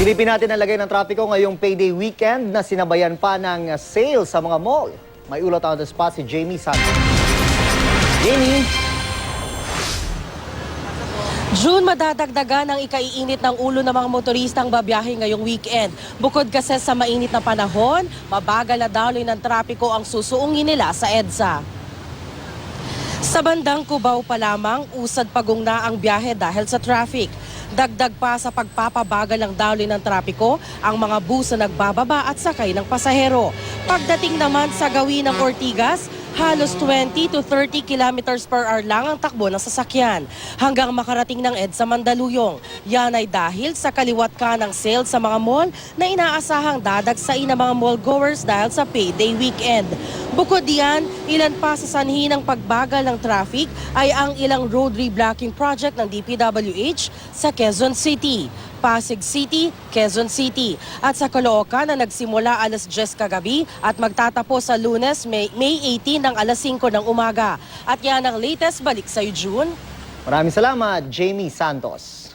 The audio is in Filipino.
Silipin natin ang lagay ng trapiko ngayong payday weekend na sinabayan pa ng sale sa mga mall. May ulat on the spot si Jamie Santos. Jamie! June, madadagdagan ang ikaiinit ng ulo ng mga motoristang babiyahe ngayong weekend. Bukod kasi sa mainit na panahon, mabagal na daloy ng trapiko ang susuungin nila sa EDSA. Sa bandang Cubao pa lamang, usad pagong na ang biyahe dahil sa traffic. Dagdag pa sa pagpapabagal ng daloy ng trapiko, ang mga bus na nagbababa at sakay ng pasahero. Pagdating naman sa gawin ng Ortigas, halos 20 to 30 kilometers per hour lang ang takbo ng sasakyan hanggang makarating ng EDSA Mandaluyong. Yan ay dahil sa kaliwat ka ng sale sa mga mall na inaasahang dadagsain ng mga mall goers dahil sa payday weekend. Bukod diyan, ilan pa sa sanhi ng pagbagal ng traffic ay ang ilang road reblocking project ng DPWH sa Quezon City. Pasig City, Quezon City. At sa Caloocan na nagsimula alas 10 kagabi at magtatapos sa lunes, May, May 18 ng alas 5 ng umaga. At yan ang latest balik sa June. Maraming salamat, Jamie Santos.